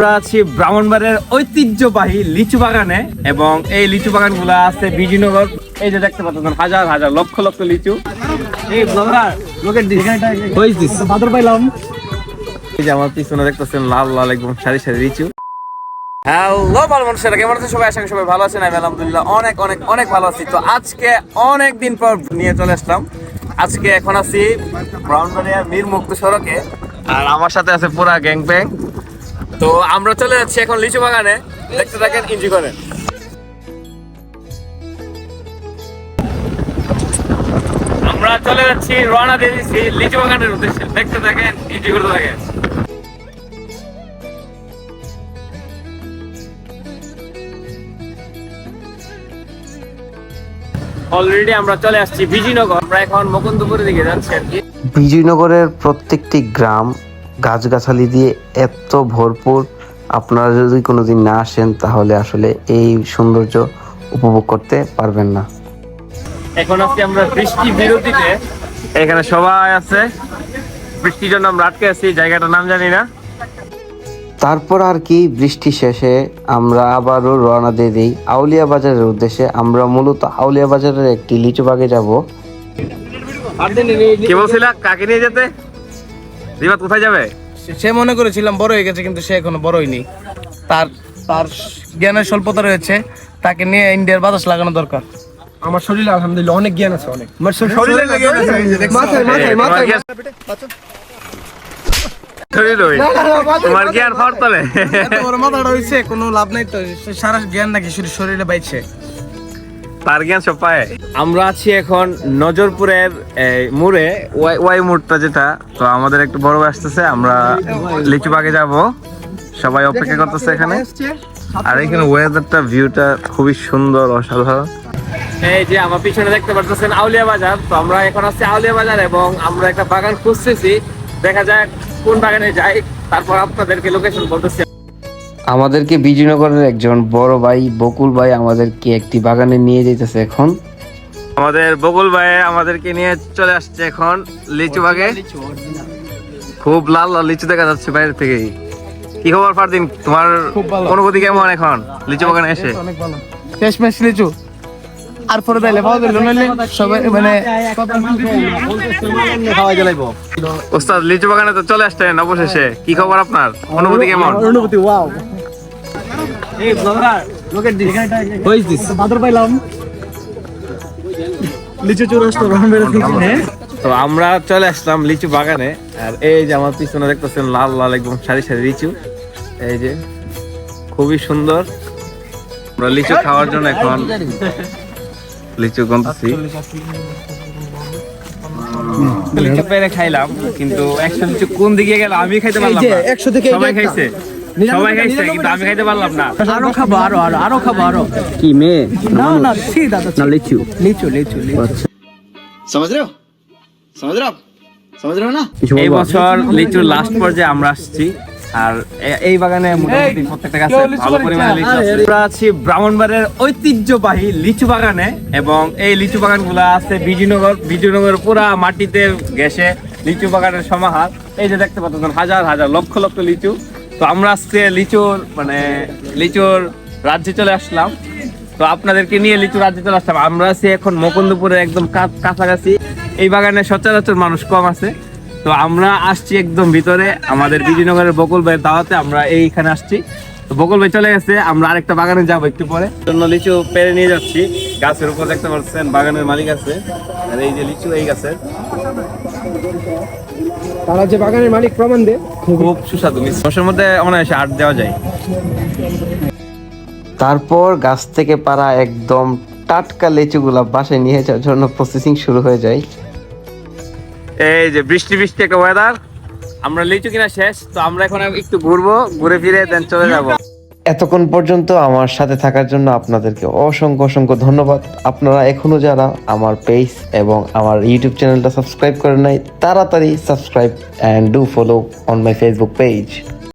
আমরা আছি ব্রাহ্মণবাড়ির ঐতিহ্যবাহী লিচু বাগানে এবং এই লিচু বাগানগুলো আছে বিজয়নগর এই যে দেখতে পাচ্ছেন হাজার হাজার লক্ষ লক্ষ লিচু। এই blogger look at this what is this বাদর পাইলাম। এই যে আমার পিছনে দেখতেছেন লাল লাল একদম সারি সারি লিচু। হ্যালো ভালো মানুষেরা কেমন আছেন সবাই? আশা করি সবাই ভালো আছেন। আমি আলহামদুলিল্লাহ অনেক অনেক অনেক ভালো আছি। তো আজকে অনেক দিন পর নিয়ে চলে আসলাম। আজকে এখন আছি ব্রাউনবাড়িয়া মীর মুক্ত সড়কে। আর আমার সাথে আছে পুরা গ্যাং ব্যাং তো আমরা চলে যাচ্ছি এখন লিচু বাগানে। দেখতে থাকেন ইঞ্জি করেন আমরা চলে যাচ্ছি দিয়ে দিচ্ছি লিচু বাগানের উদ্দেশ্যে। দেখতে থাকেন ইঞ্জি করতে থাকেন অলরেডি আমরা চলে আসছি বিজয়নগর। আমরা এখন মুকুন্দপুরের দিকে যাচ্ছি আর কি। বিজয়নগরের প্রত্যেকটি গ্রাম গাছগাছালি দিয়ে এত ভরপুর। আপনারা যদি কোনোদিন না আসেন তাহলে আসলে এই সৌন্দর্য উপভোগ করতে পারবেন না। এখন আজকে আমরা বৃষ্টি বিরতিতে। এখানে সবাই আছে। বৃষ্টির জন্য আমরা আটকে আছি জায়গাটার নাম জানি না। তারপর আর কি বৃষ্টি শেষে আমরা আবারও রওনা দিয়ে দিই আউলিয়া বাজারের উদ্দেশ্যে। আমরা মূলত আউলিয়া বাজারের একটি লিচু বাগে যাব। কি বলছিলা? কাকে নিয়ে যেতে? রিবাত কোথায় যাবে? সে মনে করেছিলাম বড় হয়ে গেছে কিন্তু সে এখনও বড় হয়নি। তার তার জ্ঞানের স্বল্পতা রয়েছে তাকে নিয়ে ইন্ডিয়ার বাতাস লাগানো দরকার। আমার শরীরে আলহামদুলিল্লাহ অনেক জ্ঞান আছে অনেক। আমার শরীরে জ্ঞান আছে মাথায় মাথায় মাথায়। শরীর ওই। তোমার কি আর ফর তলে এত বড় মাথাটা হইছে কোনো লাভ নাই তো সারা জ্ঞান নাকি শুধু শরীরে বাইছে। তার জ্ঞান সব পায় আমরা আছি এখন নজরপুরের মোড়ে। ওয়াই ওয়াই মোড়টা যেটা তো আমাদের একটু বড় আসতেছে আমরা লিচু বাগে যাব। সবাই অপেক্ষা করতেছে এখানে। আর এখানে ওয়েদারটা ভিউটা খুবই সুন্দর অসাধারণ। এই যে আমার পিছনে দেখতে পাচ্ছেন আউলিয়া বাজার তো আমরা এখন আছি আউলিয়া বাজার এবং আমরা একটা বাগান খুঁজতেছি। দেখা যাক কোন বাগানে যাই তারপর আপনাদেরকে লোকেশন বলতেছি। আমাদেরকে বিজয়নগরের একজন বড় ভাই বকুল ভাই আমাদেরকে একটি বাগানে নিয়ে যেতেছে এখন। আমাদের বকুল ভাই আমাদেরকে নিয়ে চলে আসছে এখন লিচু বাগে। খুব লাল লাল লিচু দেখা যাচ্ছে বাইরে থেকেই কি খবর ফারদিন? তোমার অনুভূতি কেমন এখন লিচু বাগানে এসে? অনেক ভালো। শেষ ম্যাচ লিচু। আর পরে তাইলে পাওয়া দিল নইলে সবাই মানে ওস্তাদ লিচু বাগানে তো চলে আসছেন অবশেষে। কি খবর আপনার? অনুভূতি কেমন? অনুভূতি ওয়াও লিচু হ্যাঁ তো আমরা চলে আসলাম লিচু বাগানে আর এই যে আমার পিছনে দেখতেছেন লাল লাল একদম সারি সারি লিচু। এই যে খুবই সুন্দর। আমরা লিচু খাওয়ার জন্য এখন লিচু গন্তাছি। লিচু পেরে খাইলাম কিন্তু একশো লিচু কোন দিকে গেল? আমি খাইতে পারলাম না। 100 থেকে সবাই খাইছে? এই বছর লিচুর লাস্ট পর্যায়ে আমরা আসছি আর এই বাগানে আমরা আছি ঐতিহ্যবাহী লিচু বাগানে এবং এই লিচু বাগানগুলো আছে বিজয়নগর বিজয়নগর পুরা মাটিতে গেছে লিচু বাগানের সমাহার। এই যে দেখতে পাচ্ছেন হাজার হাজার লক্ষ লক্ষ লিচু। তো আমরা আজকে লিচুর মানে লিচুর রাজ্যে চলে আসলাম। তো আপনাদেরকে নিয়ে লিচু রাজ্যে চলে আসলাম। আমরা আছি এখন মুকুন্দপুরের একদম কাছাকাছি। এই বাগানে সচরাচর মানুষ কম আছে। তো আমরা আসছি একদম ভিতরে। আমাদের বিজয়নগরের বকুল ভাইয়ের দাওয়াতে আমরা এইখানে আসছি। তো বকুল ভাই চলে গেছে। আমরা আরেকটা বাগানে যাব একটু পরে। জন্য লিচু পেরে নিয়ে যাচ্ছি। গাছের উপর দেখতে পাচ্ছেন বাগানের মালিক আছে। আর এই যে লিচু এই গাছের। তারা যে বাগানের মালিক প্রমাণ দে খুব সুস্বাদু মিশ্রের মধ্যে অনায়াসে আট দেওয়া যায়। তারপর গাছ থেকে পারা একদম টাটকা লিচুগুলা বাসায় নিয়ে যাওয়ার জন্য প্রসেসিং শুরু হয়ে যায়। এই যে বৃষ্টি বৃষ্টি একটা ওয়েদার আমরা লিচু কিনা শেষ তো আমরা এখন একটু ঘুরবো ঘুরে ফিরে দেন চলে যাব। এতক্ষণ পর্যন্ত আমার সাথে থাকার জন্য আপনাদেরকে অসংখ্য অসংখ্য ধন্যবাদ। আপনারা এখনও যারা আমার পেজ এবং আমার ইউটিউব চ্যানেলটা সাবস্ক্রাইব করেন নাই, তাড়াতাড়ি subscribe and do follow on my Facebook page